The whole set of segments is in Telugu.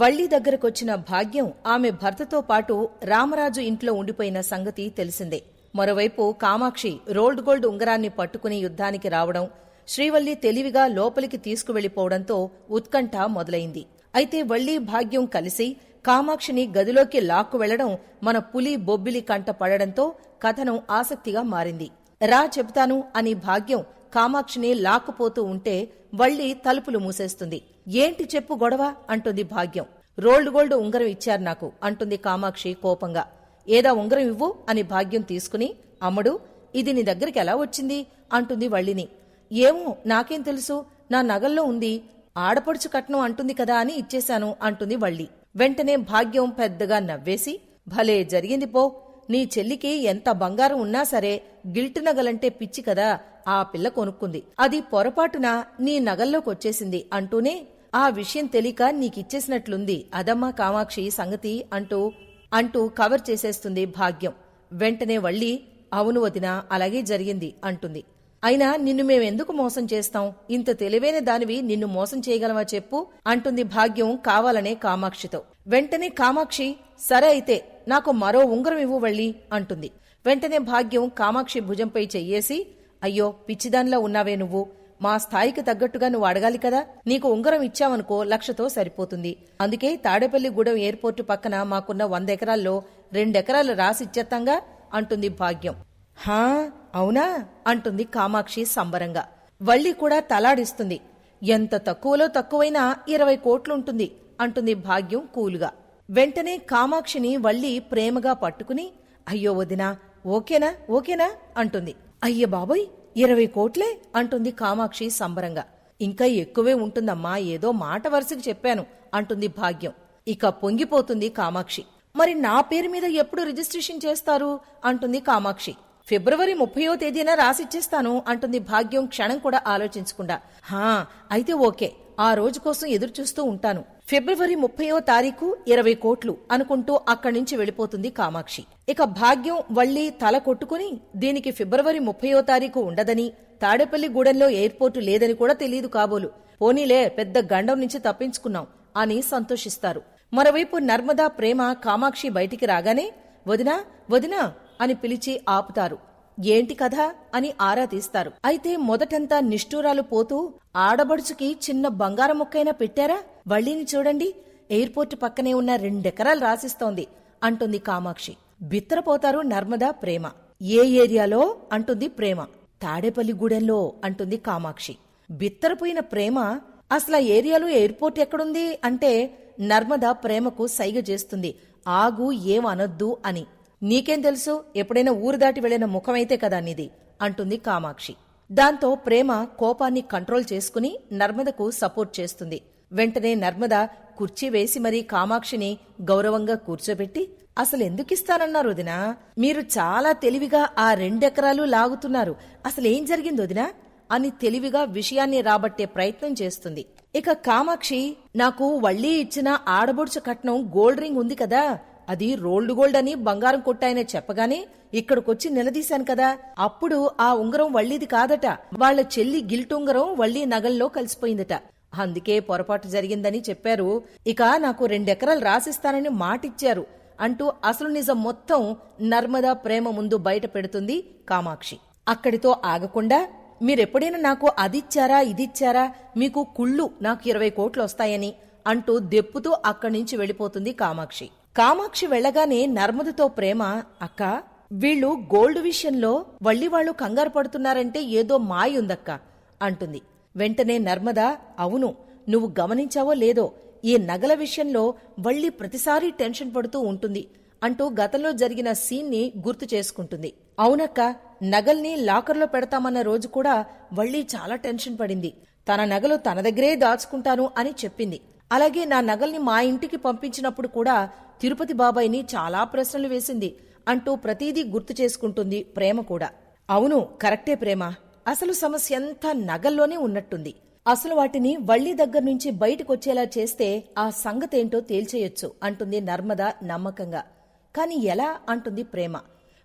వళ్ళి దగ్గరకొచ్చిన భాగ్యం ఆమె భర్తతో పాటు రామరాజు ఇంట్లో ఉండిపోయిన సంగతి తెలిసిందే. మరోవైపు కామాక్షి రోల్డ్ గోల్డ్ ఉంగరాన్ని పట్టుకుని యుద్ధానికి రావడం శ్రీవల్లి తెలివిగా లోపలికి తీసుకువెళ్ళిపోవడంతో ఉత్కంఠ మొదలైంది. అయితే వళ్ళి భాగ్యం కలిసి కామాక్షిని గదిలోకి లాక్కు వెళ్ళడం మన పులి బొబ్బిలి కంట పడడంతో కథనం ఆసక్తిగా మారింది. రా చెబుతాను అని భాగ్యం కామాక్షిని లాక్కుపోతూ ఉంటే వళ్ళి తలుపులు మూసేస్తుంది. ఏంటి చెప్పు గొడవ? అంటుంది భాగ్యం. రోల్డ్ గోల్డ్ ఉంగరం ఇచ్చారు నాకు అంటుంది కామాక్షి కోపంగా. ఏదా ఉంగరం ఇవ్వు అని భాగ్యం తీసుకుని అమ్మడు ఇది నీ దగ్గరికి ఎలా వచ్చింది? అంటుంది వల్లిని ఏమో నాకేం తెలుసు. నా నగల్లో ఉంది. ఆడపడుచు కట్నం అంటుంది కదా అని ఇచ్చేశాను అంటుంది వళ్ళి. వెంటనే భాగ్యం పెద్దగా నవ్వేసి భలే జరిగింది పో. నీ చెల్లికి ఎంత బంగారం ఉన్నా సరే గిల్ట్ నగలంటే పిచ్చి కదా. ఆ పిల్ల కొనుక్కుంది. అది పొరపాటున నీ నగల్లోకొచ్చేసింది అంటూనే ఆ విషయం తెలియక నీకిచ్చేసినట్లుంది. అదమ్మా కామాక్షి సంగతి అంటూ అంటూ కవర్ చేసేస్తుంది భాగ్యం. వెంటనే వళ్ళి అవును వదిన అలాగే జరిగింది అంటుంది. అయినా నిన్ను మేమెందుకు మోసం చేస్తాం? ఇంత తెలివైన దానివి నిన్ను మోసం చేయగలవా చెప్పు? అంటుంది భాగ్యం కావాలనే కామాక్షితో. వెంటనే కామాక్షి సరే అయితే నాకు మరో ఉంగరం ఇవ్వు వళ్ళి అంటుంది. వెంటనే భాగ్యం కామాక్షి భుజంపై చెయ్యేసి అయ్యో పిచ్చిదానిలా ఉన్నావే నువ్వు. మా స్థాయికి తగ్గట్టుగా నువ్వు అడగాలి కదా. నీకు ఉంగరం ఇచ్చావనుకో లక్షతో సరిపోతుంది. అందుకే తాడేపల్లిగూడెం ఎయిర్పోర్టు పక్కన మాకున్న వంద ఎకరాల్లో రెండెకరాలు రాసిచ్చేత్తంగా అంటుంది భాగ్యం. హా అవునా? అంటుంది కామాక్షి సంబరంగా. వళ్ళీ కూడా తలాడిస్తుంది. ఎంత తక్కువలో తక్కువైనా ఇరవై కోట్లుంటుంది అంటుంది భాగ్యం కూలుగా. వెంటనే కామాక్షిని వళ్ళీ ప్రేమగా పట్టుకుని అయ్యో వదినా ఓకేనా? ఓకేనా? అంటుంది. అయ్య బాబోయ్ ఇరవై కోట్లే అంటుంది కామాక్షి సంబరంగా. ఇంకా ఎక్కువే ఉంటుందమ్మా ఏదో మాట వరుసకి చెప్పాను అంటుంది భాగ్యం. ఇక పొంగిపోతుంది కామాక్షి. మరి నా పేరు మీద ఎప్పుడు రిజిస్ట్రేషన్ చేస్తారు అంటుంది కామాక్షి. ఫిబ్రవరి ముప్పయో తేదీన రాసిచ్చేస్తాను అంటుంది భాగ్యం క్షణం కూడా ఆలోచించకుండా. హా అయితే ఓకే ఆ రోజు కోసం ఎదురుచూస్తూ ఉంటాను. ఫిబ్రవరి ముప్పయో తారీఖు ఇరవై కోట్లు అనుకుంటూ అక్కడి నుంచి వెళ్ళిపోతుంది కామాక్షి. ఇక భాగ్యం వళ్ళీ తల కొట్టుకుని దీనికి ఫిబ్రవరి ముప్పయో తారీఖు ఉండదని తాడేపల్లి గూడెంలో ఎయిర్పోర్టు లేదని కూడా తెలియదు కాబోలు. పోనీలే పెద్ద గండం నుంచి తప్పించుకున్నాం అని సంతోషిస్తారు. మరోవైపు నర్మదా ప్రేమ కామాక్షి బయటికి రాగానే వదినా వదినా అని పిలిచి ఆపుతారు. ఏంటి కథ అని ఆరా తీస్తారు. అయితే మొదటంతా నిష్ఠూరాలు పోతూ ఆడబడుచుకి చిన్న బంగారం ముక్కైనా పెట్టారా? వళ్ళీని చూడండి. ఎయిర్పోర్ట్ పక్కనే ఉన్న రెండెకరాలు రాసిస్తోంది అంటుంది కామాక్షి. బిత్తరపోతారు నర్మదా ప్రేమ. ఏ ఏరియాలో? అంటుంది ప్రేమ. తాడేపల్లిగూడెంలో అంటుంది కామాక్షి. బిత్తరపోయిన ప్రేమ అసలు ఆ ఏరియాలో ఎయిర్పోర్ట్ ఎక్కడుంది? అంటే నర్మదా ప్రేమకు సైగ చేస్తుంది. ఆగు ఏం అనొద్దు అని. నీకేం తెలుసు? ఎప్పుడైనా ఊరు దాటి వెళ్ళిన ముఖమైతే కదా నీది? అంటుంది కామాక్షి. దాంతో ప్రేమ కోపాన్ని కంట్రోల్ చేసుకుని నర్మదకు సపోర్ట్ చేస్తుంది. వెంటనే నర్మద కుర్చీ వేసి మరీ కామాక్షిని గౌరవంగా కూర్చోబెట్టి అసలు ఎందుకిస్తానన్నారు వదినా? మీరు చాలా తెలివిగా ఆ రెండెకరాలు లాగుతున్నారు. అసలేం జరిగింది వదినా? అని తెలివిగా విషయాన్ని రాబట్టే ప్రయత్నం చేస్తుంది. ఇక కామాక్షి నాకు వళ్ళీ ఇచ్చిన ఆడబొడుచు కట్నం గోల్డ్ రింగ్ ఉంది కదా. అది రోల్డ్ గోల్డ్ అని బంగారం కొట్టాయనే చెప్పగానే ఇక్కడికొచ్చి నిలదీశాను కదా. అప్పుడు ఆ ఉంగరం వళ్ళీది కాదట. వాళ్ళ చెల్లి గిల్ట్ ఉంగరం వళ్ళీ నగల్లో కలిసిపోయిందట. అందుకే పొరపాటు జరిగిందని చెప్పారు. ఇక నాకు రెండెకరాలు రాసిస్తానని మాటిచ్చారు అంటూ అసలు నిజం మొత్తం నర్మదా ప్రేమ ముందు బయట పెడుతుంది కామాక్షి. అక్కడితో ఆగకుండా మీరెప్పుడైనా నాకు అదిచ్చారా ఇదిచ్చారా? మీకు కుళ్ళు నాకు ఇరవై కోట్లు వస్తాయని అంటూ దెప్పుతూ అక్కడి నుంచి వెళ్ళిపోతుంది కామాక్షి. కామాక్షి వెళ్ళగానే నర్మదతో ప్రేమ అక్క వీళ్ళు గోల్డ్ విషయంలో వాళ్ళు కంగారు పడుతున్నారంటే ఏదో మాయుందక్క అంటుంది. వెంటనే నర్మద అవును నువ్వు గమనించావో లేదో ఈ నగల విషయంలో వళ్ళీ ప్రతిసారీ టెన్షన్ పడుతూ ఉంటుంది అంటూ గతంలో జరిగిన సీన్ని గుర్తు చేసుకుంటుంది. అవునక్క నగల్ని లాకర్లో పెడతామన్న రోజు కూడా వళ్ళీ చాలా టెన్షన్ పడింది. తన నగలు తన దగ్గరే దాచుకుంటాను అని చెప్పింది. అలాగే నా నగల్ని మా ఇంటికి పంపించినప్పుడు కూడా తిరుపతి బాబాయిని చాలా ప్రశ్నలు వేసింది. అంటూ ప్రతీదీ గుర్తు చేసుకుంటుంది ప్రేమ కూడా. అవును కరెక్టే ప్రేమ. అసలు సమస్య అంతా నగల్లోనే ఉన్నట్టుంది. అసలు వాటిని వళ్ళీ దగ్గర నుంచి బయటకొచ్చేలా చేస్తే ఆ సంగతేంటో తేల్చేయొచ్చు అంటుంది నర్మద నమ్మకంగా. కాని ఎలా? అంటుంది ప్రేమ.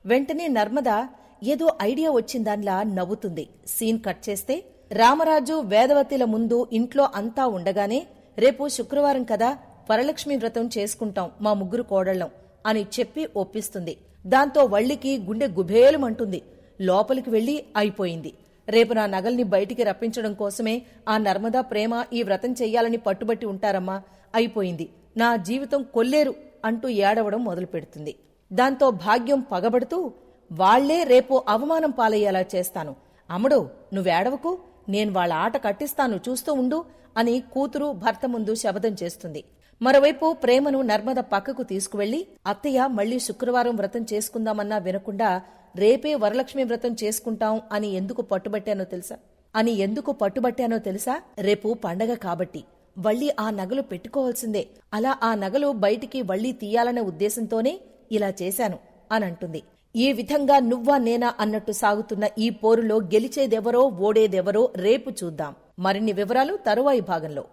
వెంటనే నర్మద ఏదో ఐడియా వచ్చిందాన్లా నవ్వుతుంది. సీన్ కట్ చేస్తే రామరాజు వేదవతిల ముందు ఇంట్లో అంతా ఉండగానే రేపు శుక్రవారం కదా వరలక్ష్మి వ్రతం చేసుకుంటాం మా ముగ్గురు కోడళ్ళం అని చెప్పి ఒప్పిస్తుంది. దాంతో వళ్ళికి గుండె గుభేలుమంటుంది. లోపలికి వెళ్ళి అయిపోయింది. రేపు నా నగల్ని బయటికి రప్పించడం కోసమే ఆ నర్మదా ప్రేమ ఈ వ్రతం చెయ్యాలని పట్టుబట్టి ఉంటారమ్మా. అయిపోయింది. నా జీవితం కొల్లేరు అంటూ ఏడవడం మొదలు పెడుతుంది దాంతో భాగ్యం పగబడుతూ వాళ్ళే రేపు అవమానం పాలయ్యేలా చేస్తాను. అమ్మడు నువ్వేడవకు? నేను వాళ్ళ ఆట కట్టిస్తాను చూస్తూ ఉండు అని కూతురు భర్త ముందు శపథం చేస్తుంది. మరోవైపు ప్రేమను నర్మద పక్కకు తీసుకువెళ్ళి అత్తయ్య మళ్ళీ శుక్రవారం వ్రతం చేసుకుందామన్నా వినకుండా రేపే వరలక్ష్మి వ్రతం చేసుకుంటాం అని ఎందుకు పట్టుబట్టానో తెలుసా? అని ఎందుకు పట్టుబట్టానో తెలుసా? రేపు పండగ కాబట్టి. వళ్ళీ ఆ నగలు పెట్టుకోవాల్సిందే. అలా ఆ నగలు బయటికి వళ్ళీ తీయాలనే ఉద్దేశంతోనే ఇలా చేశాను అనంటుంది ఈ విధంగా నువ్వా నేనా అన్నట్టు సాగుతున్న ఈ పోరులో గెలిచేదెవరో ఓడేదెవరో రేపు చూద్దాం. మరిన్ని వివరాలు తరువాయి భాగంలో.